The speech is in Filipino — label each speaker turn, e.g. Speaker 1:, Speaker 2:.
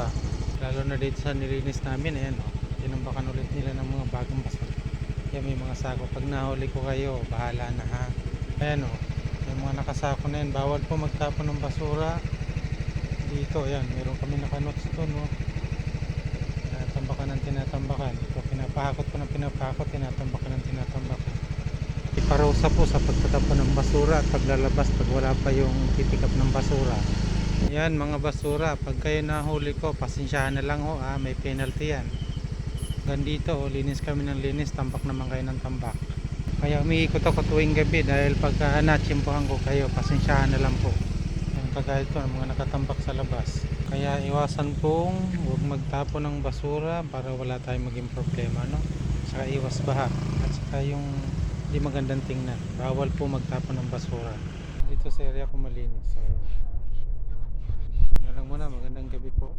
Speaker 1: basura. Lalo na dito sa nilinis namin, ayan o. Tinambakan ulit nila ng mga bagong basura. Yan may mga sako. Pag nahuli ko kayo, bahala na ha. Ayan o. May mga nakasako na yan. Bawal po magtapon ng basura. Dito, ayan. Meron kami nakanotes doon o. Tinatambakan ng tinatambakan. Ito, pinapahakot ko ng pinapahakot. Tinatambakan ng tinatambakan. Iparosa po sa pagtatapon ng basura at paglalabas pag wala pa yung pipick up ng basura. Yan mga basura, pag kayo nahuli ko, pasensyahan na lang ho ah, may penalty yan. Gandito, oh, linis kami ng linis, tambak naman kayo ng tambak. Kaya umiikot ako tuwing gabi dahil pagka natsimpuhan ko kayo, pasensyahan na lang po. Yan kagaya ito, mga nakatambak sa labas. Kaya iwasan pong huwag magtapon ng basura para wala tayong maging problema, no? Saka iwas baha. At saka yung hindi magandang tingnan. Bawal po magtapon ng basura. Dito sa area ko malinis. So, before.